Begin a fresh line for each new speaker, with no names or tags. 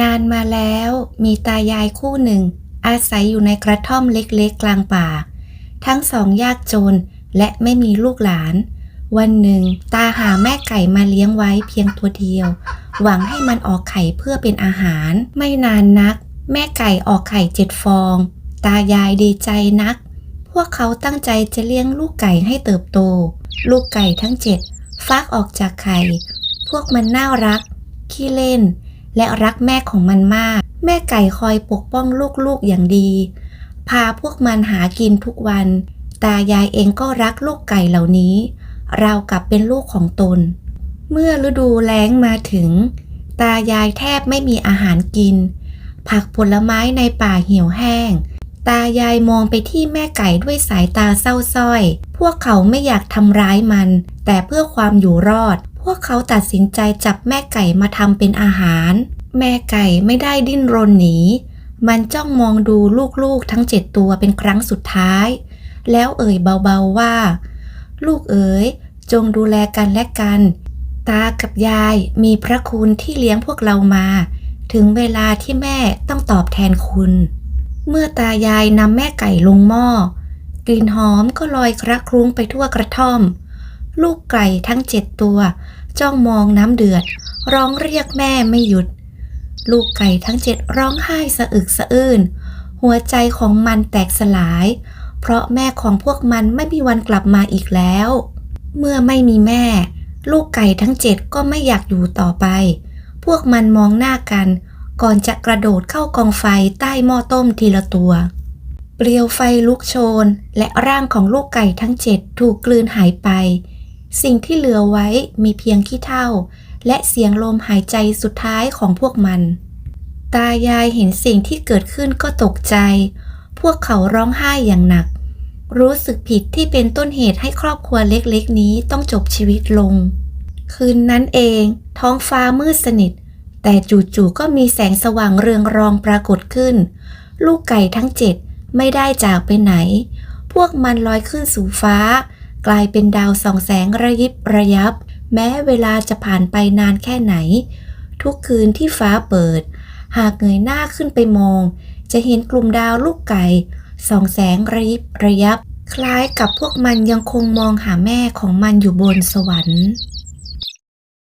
นานมาแล้วมีตายายคู่หนึ่ง อาศัยอยู่ในกระท่อมเล็กๆกลางป่า ทั้งสองยากจนและไม่มีลูกหลาน วันหนึ่ง ตาหาแม่ไก่มาเลี้ยงไว้เพียงตัวเดียว หวังให้มันออกไข่เพื่อเป็นอาหาร ไม่นานนัก แม่ไก่ออกไข่เจ็ดฟอง ตายายดีใจนัก พวกเขาตั้งใจจะเลี้ยงลูกไก่ให้เติบโต ลูกไก่ทั้งเจ็ดฟักออกจากไข่ พวกมันน่ารัก ขี้เล่น และรักแม่ของมันมาก แม่ไก่คอยปกป้องลูกๆอย่างดี พาพวกมันหากินทุกวัน ตายายเองก็รักลูกไก่เหล่านี้ เราวกับเป็นลูกของตน เมื่อฤดูแล้งมาถึง ตายายแทบไม่มีอาหารกิน ผักผลไม้ในป่าเหี่ยวแห้ง ตายายมองไปที่แม่ไก่ด้วยสายตาเศร้าส้อย พวกเขาไม่อยากทำร้ายมัน แต่เพื่อความอยู่รอด พวกเขาตัดสินใจจับแม่ไก่มาทำเป็นอาหาร แม่ไก่ไม่ได้ดิ้นรนหนี มันจ้องมองดูลูกๆทั้งเจ็ดตัวเป็นครั้งสุดท้าย แล้วเอ่ยเบาๆว่า ลูกเอ๋ย จงดูแลกันและกัน ตากับยายมีพระคุณที่เลี้ยงพวกเรามา ถึงเวลาที่แม่ต้องตอบแทนคุณ เมื่อตายายนำแม่ไก่ลงหม้อกลิ่นหอมก็ลอยคระคลุ้งไปทั่วกระท่อม ลูกไก่ทั้งเจ็ดตัว จ้องมองน้ำเดือด ร้องเรียกแม่ไม่หยุด ลูกไก่ทั้งเจ็ดร้องไห้สะอึกสะอื้นหัวใจของมันแตกสลาย เพราะแม่ของพวกมันไม่มีวันกลับมาอีกแล้ว เมื่อไม่มีแม่ ลูกไก่ทั้งเจ็ดก็ไม่อยากอยู่ต่อไป พวกมันมองหน้ากัน ก่อนจะกระโดดเข้ากองไฟใต้หม้อต้มทีละตัวเปลวไฟลุกโชน และร่างของลูกไก่ทั้งเจ็ดถูกกลืนหายไป สิ่งที่เหลือไว้มีเพียงขี้เถ้า และเสียงลมหายใจสุดท้ายของพวกมัน ตายายเห็นสิ่งที่เกิดขึ้นก็ตกใจ พวกเขาร้องไห้อย่างหนัก รู้สึกผิดที่เป็นต้นเหตุให้ครอบครัวเล็กๆ นี้ต้องจบชีวิตลง คืนนั้นเอง ท้องฟ้ามืดสนิท แต่จู่ๆก็มีแสงสว่างเรืองรองปรากฏขึ้น ลูกไก่ทั้งเจ็ดไม่ได้จากไปไหน พวกมันลอยขึ้นสู่ฟ้า กลายเป็นดาวส่องแสงระยิบระยับ แม้เวลาจะผ่านไปนานแค่ไหน ทุกคืนที่ฟ้าเปิด หากเงยหน้าขึ้นไปมอง จะเห็นกลุ่มดาวลูกไก่ส่องแสงระยิบระยับ คล้ายกับพวกมันยังคงมองหาแม่ของมันอยู่บนสวรรค์